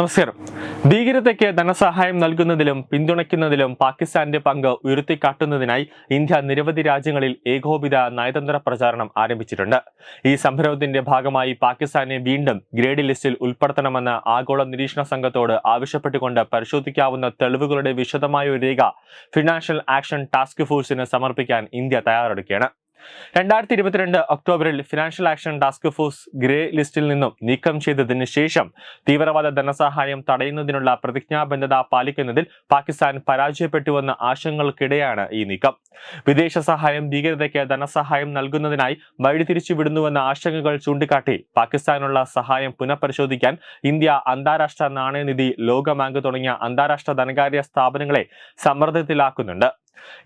നമസ്കാരം. ഭീകരതയ്ക്ക് ധനസഹായം നൽകുന്നതിലും പിന്തുണയ്ക്കുന്നതിലും പാകിസ്ഥാന്റെ പങ്ക് ഉയർത്തിക്കാട്ടുന്നതിനായി ഇന്ത്യ നിരവധി രാജ്യങ്ങളിൽ ഏകോപിത നയതന്ത്ര പ്രചാരണം ആരംഭിച്ചിട്ടുണ്ട്. ഈ സംരംഭത്തിന്റെ ഭാഗമായി പാകിസ്ഥാനെ വീണ്ടും ഗ്രേഡ് ലിസ്റ്റിൽ ഉൾപ്പെടുത്തണമെന്ന് ആഗോള നിരീക്ഷണ സംഘത്തോട് ആവശ്യപ്പെട്ടുകൊണ്ട് പരിശോധിക്കാവുന്ന തെളിവുകളുടെ വിശദമായ ഒരു രേഖ ഫിനാൻഷ്യൽ ആക്ഷൻ ടാസ്ക് ഫോഴ്സിന് സമർപ്പിക്കാൻ ഇന്ത്യ തയ്യാറെടുക്കുകയാണ്. രണ്ടായിരത്തി ഇരുപത്തിരണ്ട് ഒക്ടോബറിൽ financial action task force grey ലിസ്റ്റിൽ നിന്നും നീക്കം ചെയ്തതിന് ശേഷം തീവ്രവാദ ധനസഹായം തടയുന്നതിനുള്ള പ്രതിജ്ഞാബദ്ധത പാലിക്കുന്നതിൽ പാകിസ്ഥാൻ പരാജയപ്പെട്ടുവെന്ന ആശങ്കകൾക്കിടെയാണ് ഈ നീക്കം. വിദേശ സഹായം ഭീകരതയ്ക്ക് ധനസഹായം നൽകുന്നതിനായി വഴിതിരിച്ചുവിടുന്നുവെന്ന ആശങ്കകൾ ചൂണ്ടിക്കാട്ടി പാകിസ്ഥാനുള്ള സഹായം പുനഃപരിശോധിക്കാൻ ഇന്ത്യ അന്താരാഷ്ട്ര നാണയനിധി ലോകബാങ്ക് തുടങ്ങിയ അന്താരാഷ്ട്ര ധനകാര്യ സ്ഥാപനങ്ങളെ സമ്മർദ്ദത്തിലാക്കുന്നുണ്ട്.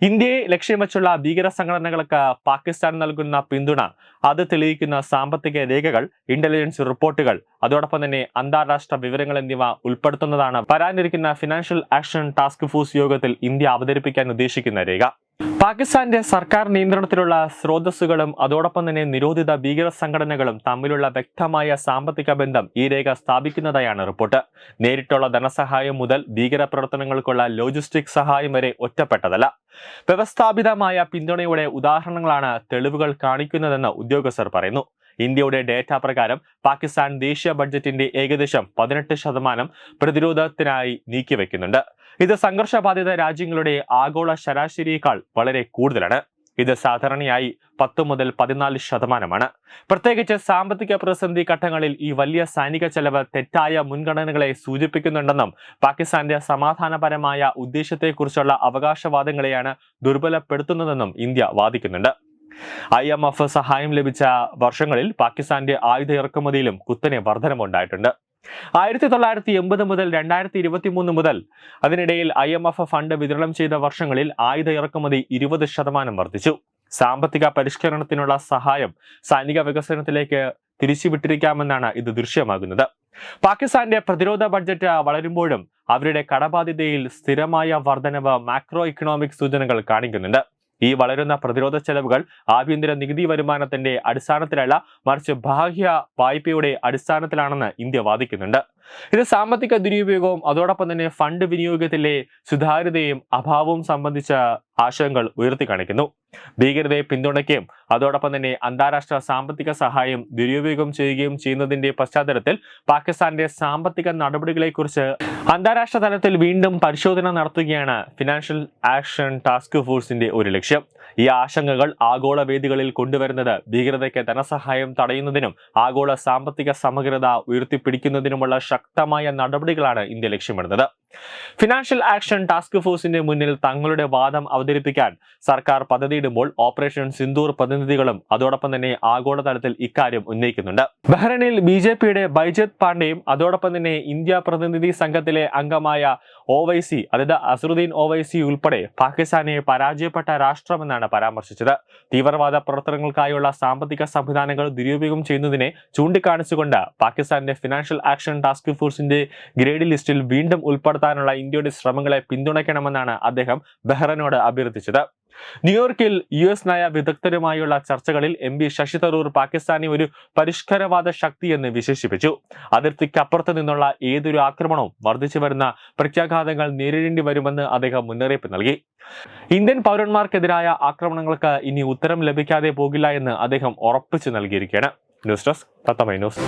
ഇന്ത്യയെ ലക്ഷ്യം വെച്ചുള്ള ഭീകര സംഘടനകൾക്ക് പാകിസ്ഥാൻ നൽകുന്ന പിന്തുണ അത് തെളിയിക്കുന്ന സാമ്പത്തിക രേഖകൾ ഇന്റലിജൻസ് റിപ്പോർട്ടുകൾ അതോടൊപ്പം തന്നെ അന്താരാഷ്ട്ര വിവരങ്ങൾ എന്നിവ ഉൾപ്പെടുത്തുന്നതാണ്. വരാനിരിക്കുന്ന ഫിനാൻഷ്യൽ ആക്ഷൻ ടാസ്ക് ഫോഴ്സ് യോഗത്തിൽ ഇന്ത്യ അവതരിപ്പിക്കാൻ ഉദ്ദേശിക്കുന്ന രേഖ. പാകിസ്ഥാന്റെ സർക്കാർ നിയന്ത്രണത്തിലുള്ള സ്രോതസ്സുകളും അതോടൊപ്പം തന്നെ നിരോധിത ഭീകര സംഘടനകളും തമ്മിലുള്ള വ്യക്തമായ സാമ്പത്തിക ബന്ധം ഈ രേഖ സ്ഥാപിക്കുന്നതായാണ് റിപ്പോർട്ട്. നേരിട്ടുള്ള ധനസഹായം മുതൽ ഭീകര പ്രവർത്തനങ്ങൾക്കുള്ള ലോജിസ്റ്റിക് സഹായം വരെ ഒറ്റപ്പെട്ടതല്ല. വ്യവസ്ഥാപിതമായ പിന്തുണയുടെ ഉദാഹരണങ്ങളാണ് തെളിവുകൾ കാണിക്കുന്നതെന്ന് ഉദ്യോഗസ്ഥർ പറയുന്നു. ഇന്ത്യയുടെ ഡേറ്റ പ്രകാരം പാകിസ്ഥാൻ ദേശീയ ബഡ്ജറ്റിന്റെ ഏകദേശം പതിനെട്ട് ശതമാനം പ്രതിരോധത്തിനായി നീക്കിവെക്കുന്നുണ്ട്. ഇത് സംഘർഷബാധിത രാജ്യങ്ങളുടെ ആഗോള ശരാശരിയേക്കാൾ വളരെ കൂടുതലാണ്. ഇത് സാധാരണയായി പത്ത് മുതൽ പതിനാല് ശതമാനമാണ്. പ്രത്യേകിച്ച് സാമ്പത്തിക പ്രതിസന്ധി ഘട്ടങ്ങളിൽ ഈ വലിയ സൈനിക ചെലവ് തെറ്റായ മുൻഗണനകളെ സൂചിപ്പിക്കുന്നുണ്ടെന്നും പാകിസ്ഥാന്റെ സമാധാനപരമായ ഉദ്ദേശത്തെക്കുറിച്ചുള്ള അവകാശവാദങ്ങളെയാണ് ദുർബലപ്പെടുത്തുന്നതെന്നും ഇന്ത്യ വാദിക്കുന്നുണ്ട്. ഐ എം എഫ് സഹായം ലഭിച്ച വർഷങ്ങളിൽ പാകിസ്ഥാന്റെ ആയുധ ഇറക്കുമതിയിലും കുത്തനെ വർധനമുണ്ടായിട്ടുണ്ട് ആയിരത്തി തൊള്ളായിരത്തി എൺപത് മുതൽ രണ്ടായിരത്തി ഇരുപത്തി മൂന്ന് മുതൽ അതിനിടയിൽ ഐ എം എഫ് ഫണ്ട് വിതരണം ചെയ്ത വർഷങ്ങളിൽ ആയുധ ഇറക്കുമതി ഇരുപത് ശതമാനം വർദ്ധിച്ചു. സാമ്പത്തിക പരിഷ്കരണത്തിനുള്ള സഹായം സൈനിക വികസനത്തിലേക്ക് തിരിച്ചുവിട്ടിരിക്കാമെന്നാണ് ഇത് ദൃശ്യമാകുന്നത്. പാകിസ്ഥാന്റെ പ്രതിരോധ ബഡ്ജറ്റ് വളരുമ്പോഴും അവരുടെ കടബാധ്യതയിൽ സ്ഥിരമായ വർധനവ് മാക്രോ ഇക്കണോമിക് സൂചനകൾ കാണിക്കുന്നുണ്ട്. ഈ വളരുന്ന പ്രതിരോധ ചെലവുകൾ ആഭ്യന്തര നികുതി വരുമാനത്തിന്റെ അടിസ്ഥാനത്തിലല്ല മറിച്ച് ബാഹ്യ വായ്പയുടെ അടിസ്ഥാനത്തിലാണെന്ന് ഇന്ത്യ വാദിക്കുന്നുണ്ട്. ഇത് സാമ്പത്തിക ദുരുപയോഗവും അതോടൊപ്പം തന്നെ ഫണ്ട് വിനിയോഗത്തിലെ സുതാര്യതയും അഭാവവും സംബന്ധിച്ച ആശങ്കകൾ ഉയർത്തി കാണിക്കുന്നു. ഭീകരതയെ പിന്തുണയ്ക്കുകയും അതോടൊപ്പം തന്നെ അന്താരാഷ്ട്ര സാമ്പത്തിക സഹായം ദുരുപയോഗം ചെയ്യുകയും ചെയ്യുന്നതിന്റെ പശ്ചാത്തലത്തിൽ പാകിസ്ഥാന്റെ സാമ്പത്തിക നടപടികളെക്കുറിച്ച് അന്താരാഷ്ട്ര തലത്തിൽ വീണ്ടും പരിശോധന നടത്തുകയാണ് ഫിനാൻഷ്യൽ ആക്ഷൻ ടാസ്ക് ഫോഴ്സിന്റെ ഒരു ലക്ഷ്യം. ഈ ആശങ്കകൾ ആഗോള വേദികളിൽ കൊണ്ടുവരുന്നത് ഭീകരതയ്ക്ക് ധനസഹായം തടയുന്നതിനും ആഗോള സാമ്പത്തിക സമഗ്രത ഉയർത്തിപ്പിടിക്കുന്നതിനുമുള്ള ശക്തമായ നടപടികളാണ് ഇന്ത്യ ലക്ഷ്യമിടുന്നത്. ഫിനാൻഷ്യൽ ആക്ഷൻ ടാസ്ക് ഫോഴ്സിന്റെ മുന്നിൽ തങ്ങളുടെ വാദം അവതരിപ്പിക്കാൻ സർക്കാർ പദ്ധതിയിടുമ്പോൾ ഓപ്പറേഷൻ സിന്ദൂർ പ്രതിനിധികളും അതോടൊപ്പം തന്നെ ആഗോളതലത്തിൽ ഇക്കാര്യം ഉന്നയിക്കുന്നുണ്ട്. ബഹ്റൈനിൽ ബി ജെ പിയുടെ ബൈജത് പാണ്ഡെയും അതോടൊപ്പം തന്നെ ഇന്ത്യ പ്രതിനിധി സംഘത്തിലെ അംഗമായ ഒവൈസി അതായത് അസറുദ്ദീൻ ഒവൈസി ഉൾപ്പെടെ പാകിസ്ഥാനെ പരാജയപ്പെട്ട രാഷ്ട്രമെന്നാണ് പരാമർശിച്ചത്. തീവ്രവാദ പ്രവർത്തനങ്ങൾക്കായുള്ള സാമ്പത്തിക സംവിധാനങ്ങൾ ദുരുപയോഗം ചെയ്യുന്നതിനെ ചൂണ്ടിക്കാണിച്ചുകൊണ്ട് പാകിസ്ഥാന്റെ ഫിനാൻഷ്യൽ ആക്ഷൻ ടാസ്ക് ഫോഴ്സിന്റെ ഗ്രേഡ് ലിസ്റ്റിൽ വീണ്ടും ഉൾപ്പെടുത്താനുള്ള ഇന്ത്യയുടെ ശ്രമങ്ങളെ പിന്തുണയ്ക്കണമെന്നാണ് അദ്ദേഹം ബെഹ്റനോട് അഭ്യർത്ഥിച്ചത്. ന്യൂയോർക്കിൽ യു എസ് നയ വിദഗ്ധരുമായുള്ള ചർച്ചകളിൽ എം പി ശശി തരൂർ പാകിസ്ഥാനെ ഒരു പരിഷ്കരവാദ ശക്തി എന്ന് വിശേഷിപ്പിച്ചു. അതിർത്തിക്കപ്പുറത്ത് നിന്നുള്ള ഏതൊരു ആക്രമണവും വർദ്ധിച്ചു വരുന്ന പ്രത്യാഘാതങ്ങൾ നേരിടേണ്ടി വരുമെന്ന് അദ്ദേഹം മുന്നറിയിപ്പ് നൽകി. ഇന്ത്യൻ പൗരന്മാർക്കെതിരായ ആക്രമണങ്ങൾക്ക് ഇനി ഉത്തരം ലഭിക്കാതെ പോകില്ല എന്ന് അദ്ദേഹം ഉറപ്പിച്ചു നൽകിയിരിക്കുകയാണ്. News desk Thathamai news.